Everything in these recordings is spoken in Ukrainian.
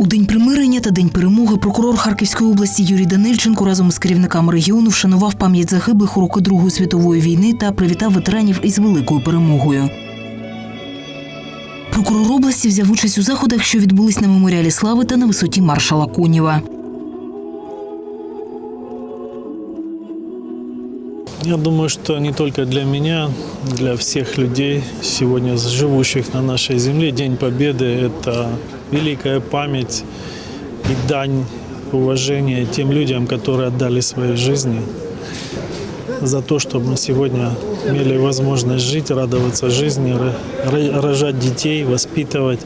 У день примирення та день перемоги прокурор Харківської області Юрій Данильченко разом з керівниками регіону вшанував пам'ять загиблих у роки Другої світової війни та привітав ветеранів із великою перемогою. Прокурор області взяв участь у заходах, що відбулись на меморіалі слави та на висоті маршала Конєва. Я думаю, что не только для меня, для всех людей, сегодня живущих на нашей земле, День Победы – это великая память и дань уважения тем людям, которые отдали свои жизни за то, чтобы мы сегодня имели возможность жить, радоваться жизни, ро- ро- рожать детей, воспитывать,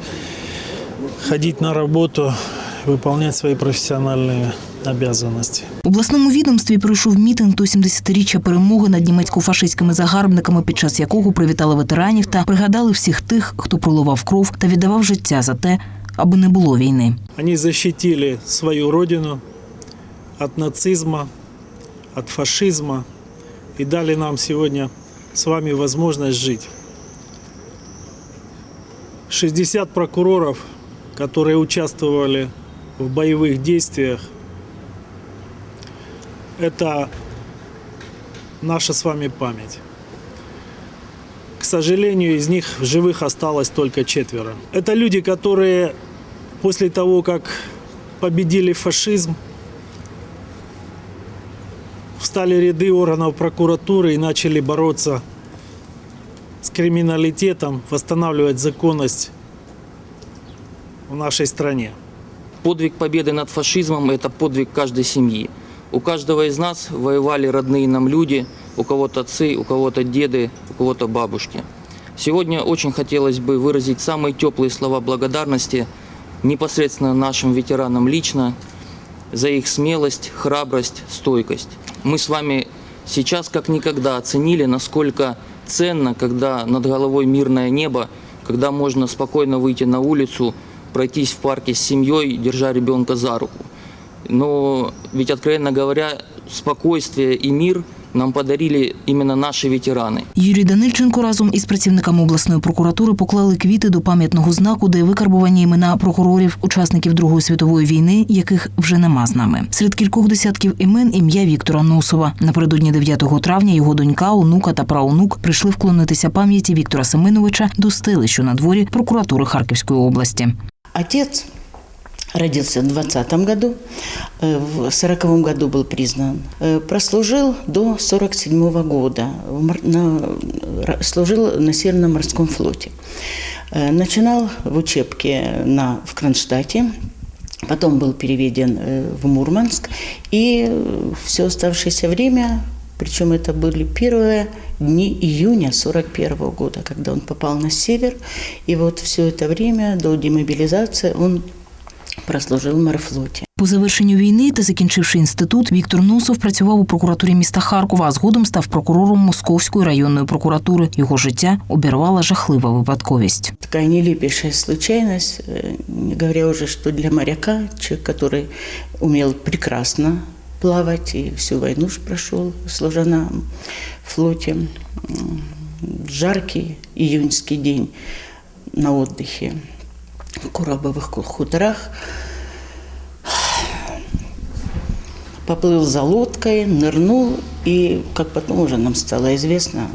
ходить на работу, выполнять свои профессиональные обязанности. В обласному відомстві пройшов мітинг до 70-річчя перемоги над німецько-фашистськими загарбниками, під час якого привітали ветеранів та пригадали всіх тих, хто проливав кров та віддавав життя за те, аби не було війни. Они защитили свою родину от нацизма, от фашизма и дали нам сегодня с вами возможность жить. 60 прокуроров, которые участвовали в боевых действиях, это наша с вами память. К сожалению, из них в живых осталось только четверо. Это люди, которые после того, как победили фашизм, встали ряды органов прокуратуры и начали бороться с криминалитетом, восстанавливать законность в нашей стране. Подвиг победы над фашизмом – это подвиг каждой семьи. У каждого из нас воевали родные нам люди, у кого-то отцы, у кого-то деды, у кого-то бабушки. Сегодня очень хотелось бы выразить самые теплые слова благодарности непосредственно нашим ветеранам лично за их смелость, храбрость, стойкость. Мы с вами сейчас как никогда оценили, насколько ценно, когда над головой мирное небо, когда можно спокойно выйти на улицу, пройтись в парке с семьей, держа ребенка за руку. Но ведь, откровенно говоря, спокойствие и мир нам подарили именно наши ветераны. Юрій Данильченко разом із працівниками обласної прокуратури поклали квіти до пам'ятного знаку, де викарбувані імена прокурорів, учасників Другої світової війни, яких вже нема з нами. Серед кількох десятків імен ім'я Віктора Носова. Напередодні 9 травня його донька, онука та праонук прийшли вклонитися пам'яті Віктора Семеновича до стели, що на дворі прокуратури Харківської області. Отец родился в 20 году, э, в 40 году был признан. Э, Прослужил до 47 года, в мор- на- служил на Северном морском флоте. Э, Начинал в учебке на, в Кронштадте, потом был переведен в Мурманск, и все оставшееся время, причем это были первые дни июня 41 года, когда он попал на север, и вот все это время до демобилизации он прослужил в морфлоте. По завершенню війни та закінчивши інститут, Віктор Носов працював у прокуратурі міста Харкова, а згодом став прокурором Московської районної прокуратури. Його життя обірвала жахлива випадковість. Такая нелепейшая случайность, э, не говоря уже, что для моряка, человек, который умел прекрасно плавать и всю войну ж прошел, служа на флоте, м, жаркий июньский день на отдыхе в Коробовых хуторах, поплыл за лодкой, нырнул, и, как потом уже нам стало известно,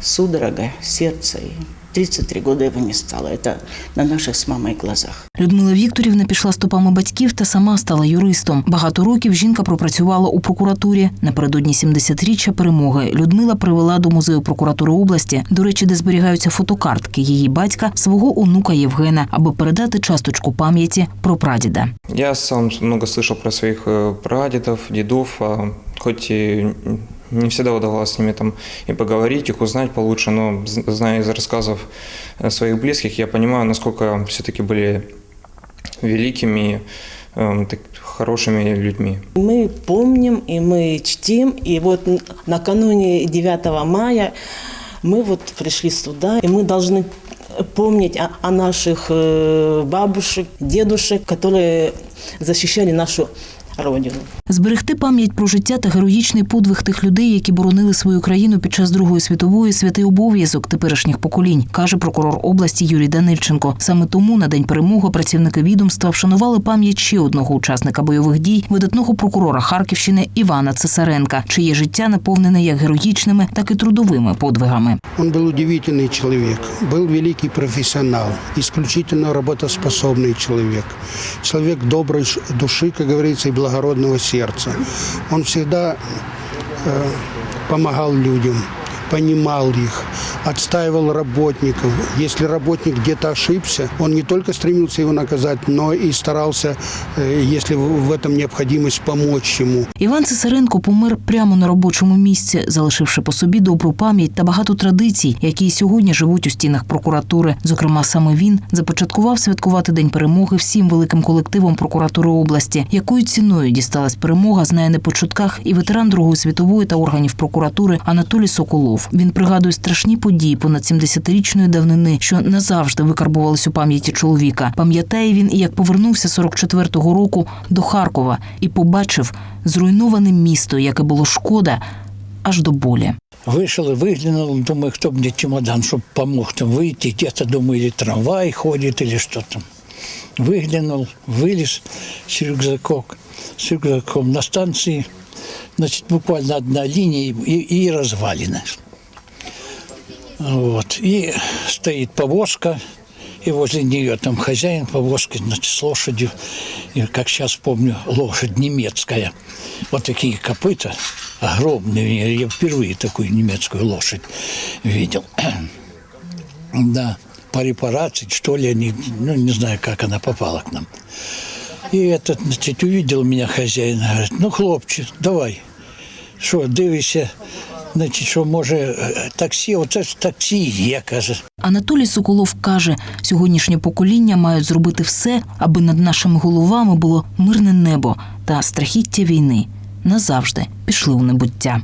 судорога сердца, и 33 года его не стало. Это на наших с мамой глазах. Людмила Вікторівна пішла стопами батьків та сама стала юристом. Багато років жінка пропрацювала у прокуратурі. Напередодні 70-річчя перемоги Людмила привела до музею прокуратури області, до речі, де зберігаються фотокартки її батька, свого онука Євгена, аби передати часточку пам'яті про прадіда. Я сам много слышал про своих э, прадедов, дедов, а хоть и не всегда удавалось с ними там и поговорить, их узнать получше, но зная из рассказов э, своих близких, я понимаю, насколько все-таки были великими, эм, так, хорошими людьми. Мы помним и мы чтим. И вот накануне 9 мая мы вот пришли сюда, и мы должны помнить о, о наших э, бабушек, дедушек, которые защищали нашу родину. Зберегти пам'ять про життя та героїчний подвиг тих людей, які боронили свою країну під час Другої світової, святий обов'язок теперішніх поколінь, каже прокурор області Юрій Данильченко. Саме тому на день перемоги працівники відомства вшанували пам'ять ще одного учасника бойових дій, видатного прокурора Харківщини Івана Цесаренка, чиє життя наповнене як героїчними, так і трудовими подвигами. Он был удивительный человек, был великий профессионал, исключительно работоспособный человек, человек доброй ш- души, как говорится, и благородного сердца. Он всегда э, помогал людям, понимал их, отстаивал работников. Если работник где-то ошибся, он не только стремился его наказать, но и старался, э, если в этом необходимость, помочь ему. Іван Цесаренко помер прямо на робочому місці, залишивши по собі добру пам'ять та багато традицій, які й сьогодні живуть у стінах прокуратури. Зокрема, саме він започаткував святкувати День перемоги всім великим колективом прокуратури області, якою ціною дісталась перемога, знає не по чутках і ветеран Другої світової та органів прокуратури Анатолій Соколов. Він пригадує страшні події понад 70-річної давнини, що назавжди викарбувались у пам'яті чоловіка. Пам'ятає він і як повернувся 44-го року до Харкова і побачив зруйноване місто, яке було шкода аж до болі. Вышел и выглянул, думаю, кто мне чемодан, чтобы помог там выйти. Где-то, думаю, или трамвай ходит, или что там. Выглянул, вылез с рюкзаком, с рюкзаком на станции. Значит, буквально одна линия и, и развалина. Вот. И стоит повозка, и возле нее там хозяин повозки, значит, с лошадью. И, как сейчас помню, лошадь немецкая. Вот такие копыта огромные. Я впервые такую немецкую лошадь видел. Да, по репарации, что ли, они, ну, не знаю, как она попала к нам. И этот, значит, увидел меня хозяин, говорит, ну, хлопче, давай, що, дивишся, значить, що може е, таксі, оце ж таксі є, каже. Анатолій Соколов каже, сьогоднішнє покоління мають зробити все, аби над нашими головами було мирне небо та страхіття війни назавжди пішли у небуття.